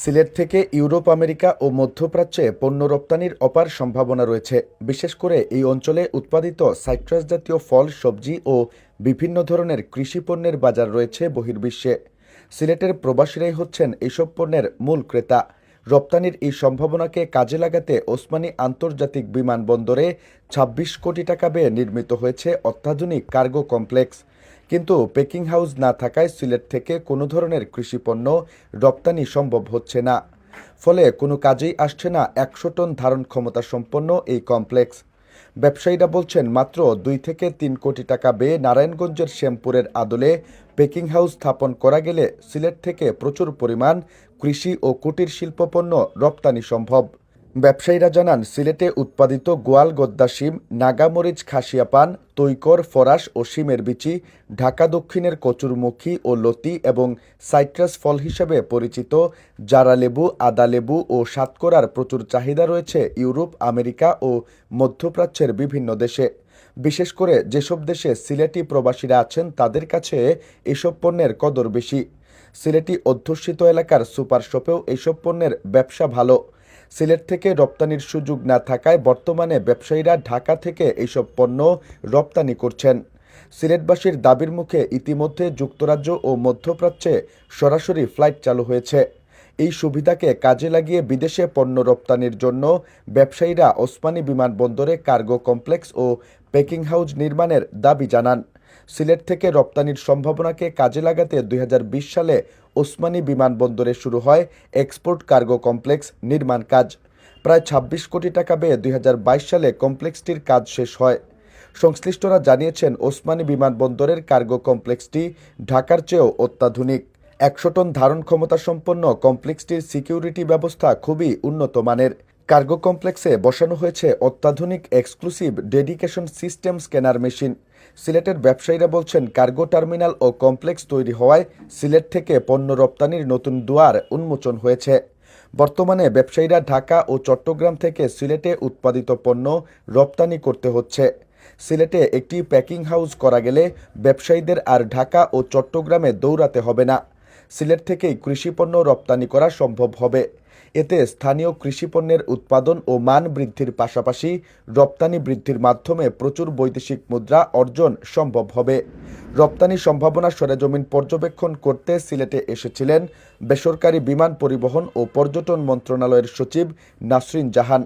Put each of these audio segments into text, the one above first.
সিলেট থেকে Europe, America ও মধ্যপ্রাচ্যে পণ্য রপ্তানির অপার সম্ভাবনা রয়েছে। বিশেষ করে এই অঞ্চলে উৎপাদিত সাইট্রাস জাতীয় ফল, সবজি ও বিভিন্ন ধরনের কৃষি পণ্যের বাজার রয়েছে বহির্বিশ্বে। সিলেটের প্রবাসীরাই হচ্ছেন এইসব পণ্যের মূল ক্রেতা। রপ্তানির এই সম্ভাবনাকে কাজে লাগাতে ওসমানী আন্তর্জাতিক বিমানবন্দরে ২৬ কোটি টাকা ব্যয়ে নির্মিত হয়েছে অত্যাধুনিক কার্গো কমপ্লেক্স। কিন্তু পেকিং হাউস না থাকায় সিলেট থেকে কোনো ধরনের কৃষিপণ্য রপ্তানি সম্ভব হচ্ছে না। ফলে কোনো কাজেই আসছে না একশো টন ধারণ ক্ষমতা সম্পন্ন এই কমপ্লেক্স। ব্যবসায়ীরা বলছেন, মাত্র দুই থেকে তিন কোটি টাকা ব্যয়ে নারায়ণগঞ্জের শ্যামপুরের আদলে পেকিং হাউস স্থাপন করা গেলে সিলেট থেকে প্রচুর পরিমাণ কৃষি ও কুটির শিল্পপণ্য রপ্তানি সম্ভব। ব্যবসায়ীরা জানান, সিলেটে উৎপাদিত গোয়াল গদ্দা শিম, নাগামরিচ খাসিয়া পান, তৈকর ফরাস ও শিমের বিচি, ঢাকা দক্ষিণের কচুরমুখী ও লতি এবং সাইট্রাস ফল হিসেবে পরিচিত জারা লেবু, আদা লেবু ও সাতকরার প্রচুর চাহিদা রয়েছে ইউরোপ, আমেরিকা ও মধ্যপ্রাচ্যের বিভিন্ন দেশে। বিশেষ করে যেসব দেশে সিলেটি প্রবাসীরা আছেন, তাদের কাছে এসব পণ্যের কদর বেশি। সিলেটি অধ্যুষিত এলাকার সুপার শপেও এইসব পণ্যের ব্যবসা ভালো। সিলেট থেকে রপ্তানির সুযোগ না থাকায় বর্তমানে ব্যবসায়ীরা ঢাকা থেকে এইসব পণ্য রপ্তানি করছেন। সিলেটবাসীর দাবির মুখে ইতিমধ্যে যুক্তরাজ্য ও মধ্যপ্রাচ্যে সরাসরি ফ্লাইট চালু হয়েছে। এই সুবিধাকে কাজে লাগিয়ে বিদেশে পণ্য রপ্তানির জন্য ব্যবসায়ীরা ওসমানী বিমানবন্দরে কার্গো কমপ্লেক্স ও পেকিং হাউস নির্মাণের দাবি জানান। সিলেট থেকে রপ্তানির সম্ভাবনাকে কাজে লাগাতে দুই হাজার বিশ সালে ওসমানী বিমানবন্দরে শুরু হয় এক্সপোর্ট কার্গো কমপ্লেক্স নির্মাণ কাজ। প্রায় ২৬ কোটি টাকা ব্যয়ে দুই হাজার বাইশ সালে কমপ্লেক্সটির কাজ শেষ হয়। সংশ্লিষ্টরা জানিয়েছেন, ওসমানী বিমানবন্দরের কার্গো কমপ্লেক্সটি ঢাকার চেয়েও অত্যাধুনিক। একশো টন ধারণ ক্ষমতা সম্পন্ন কমপ্লেক্সটির সিকিউরিটি ব্যবস্থা খুবই উন্নত মানের। কার্গো কমপ্লেক্সে বসানো হয়েছে অত্যাধুনিক exclusive dedication system scanner machine. সিলেটের ব্যবসায়ীরা বলছেন, কার্গো টার্মিনাল ও কমপ্লেক্স তৈরি হওয়ায় সিলেট থেকে পণ্য রপ্তানির নতুন দুয়ার উন্মোচন হয়েছে। বর্তমানে ব্যবসায়ীরা ঢাকা ও চট্টগ্রাম থেকে সিলেটে উৎপাদিত পণ্য রপ্তানি করতে হচ্ছে। সিলেটে একটি প্যাকিং হাউস করা গেলে ব্যবসায়ীদের আর ঢাকা ও চট্টগ্রামে দৌড়াতে হবে না। সিলেট থেকেই কৃষিপণ্য রপ্তানি করা সম্ভব হবে। এতে স্থানীয় কৃষিপণ্যের উৎপাদন ও মান বৃদ্ধির পাশাপাশি রপ্তানি বৃদ্ধির মাধ্যমে প্রচুর বৈদেশিক মুদ্রা অর্জন সম্ভব হবে। রপ্তানি সম্ভাবনা সরেজমিন পর্যবেক্ষণ করতে সিলেটে এসেছিলেন বেসরকারি বিমান পরিবহন ও পর্যটন মন্ত্রণালয়ের সচিব নাসরিন জাহান।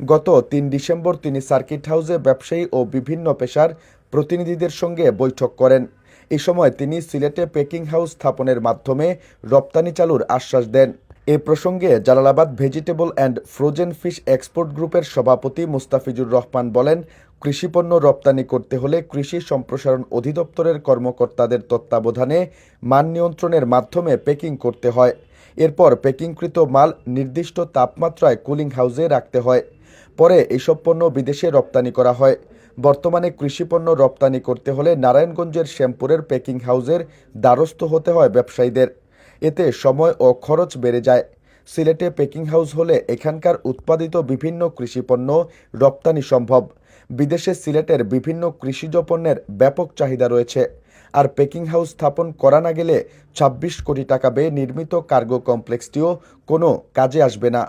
গত তিন ডিসেম্বর তিনি সার্কিট হাউসে ব্যবসায়ী ও বিভিন্ন পেশার প্রতিনিধিদের সঙ্গে বৈঠক করেন। এই সময় তিনি সিলেটে পেকিং হাউস স্থাপনের মাধ্যমে রপ্তানি চালুর আশ্বাস দেন। এ প্রসঙ্গে Jalalabad vegetable and frozen fish export গ্রুপের সভাপতি মুস্তাফিজুর রহমান বলেন কৃষিপণ্য রপ্তানি করতে হলে কৃষি সম্প্রসারণ অধিদপ্তরের কর্মকর্তাদের তত্ত্বাবধানে মান নিয়ন্ত্রণের মাধ্যমে পেকিং করতে হয়। এরপর পেকিংকৃত মাল নির্দিষ্ট তাপমাত্রায় কুলিং হাউসে রাখতে হয়। পরে এইসব পণ্য বিদেশে রপ্তানি করা হয়। বর্তমানে কৃষিপণ্য রপ্তানি করতে হলে নারায়ণগঞ্জের শ্যামপুরের পেকিং হাউসের দ্বারস্থ হতে হয় ব্যবসায়ীদের। এতে সময় ও খরচ বেড়ে যায়। সিলেটে পেকিং হাউস হলে এখানকার উৎপাদিত বিভিন্ন কৃষিপণ্য রপ্তানি সম্ভব। বিদেশে সিলেটের বিভিন্ন কৃষিজ পণ্যের ব্যাপক চাহিদা রয়েছে। আর পেকিং হাউস স্থাপন করা না গেলে ২৬ কোটি টাকা ব্যয়ে নির্মিত কার্গো কমপ্লেক্সটিও কোনো কাজে আসবে না।